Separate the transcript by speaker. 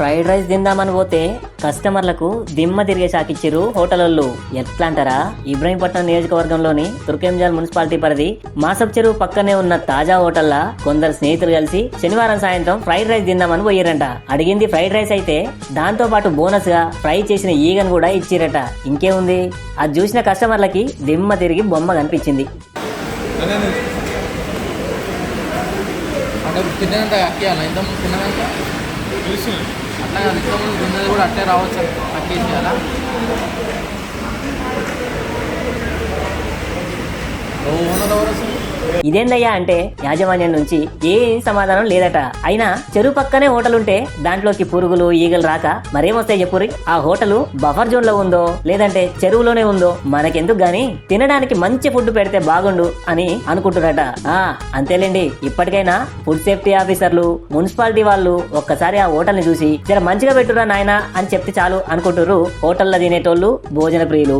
Speaker 1: Fried rice తిందామని పోతే కస్టమర్లకు దిమ్మ తిరిగే షాకిచ్చిరు వాళ్ళు ఎట్లా అంటారా ఇబ్రహీంపట్నం నియోజకవర్గంలోని తుర్కెంజాల్ మున్సిపాలిటీ పరిధి మాసప్ చెరువు పక్కనే ఉన్న తాజా హోటల్లా కొందరు స్నేహితులు కలిసి శనివారం సాయంత్రం ఫ్రైడ్ రైస్ తిందామని పోయారంట అడిగింది ఫ్రైడ్ రైస్ అయితే దాంతో పాటు బోనస్గా ఫ్రై చేసిన ఈగను కూడా ఇచ్చిరట ఇంకేముంది? అది చూసిన కస్టమర్లకి దిమ్మ తిరిగి బొమ్మ కనిపించింది.
Speaker 2: అంటే తినేంత అక్కియాలి ఇంత అట్లా కాదు ఇంత ముందు తిన్నది కూడా అట్లే రావచ్చు అక్కేసేయాలా ఓనర్ ఎవరు
Speaker 1: ఇదేందయ్యా అంటే యాజమాన్యం నుంచి ఏ సమాధానం లేదట. అయినా చెరువు పక్కనే హోటల్ ఉంటే దాంట్లోకి పురుగులు ఈగలు రాక మరేమొస్తాయి చెప్పురి ఆ హోటల్ బఫర్ జోన్లో ఉందో లేదంటే చెరువులోనే ఉందో మనకెందుకు గాని? తినడానికి మంచి ఫుడ్ పెడితే బాగుండు అని అనుకుంటున్నట ఆ అంతేలేండి. ఇప్పటికైనా ఫుడ్ సేఫ్టీ ఆఫీసర్లు మున్సిపాలిటీ వాళ్ళు ఒక్కసారి ఆ హోటల్ని చూసి జర మంచిగా పెట్టురా నాయనా అని చెప్తే చాలు అనుకుంటున్నారు హోటల్లో తినేటోళ్ళు భోజన ప్రియులు.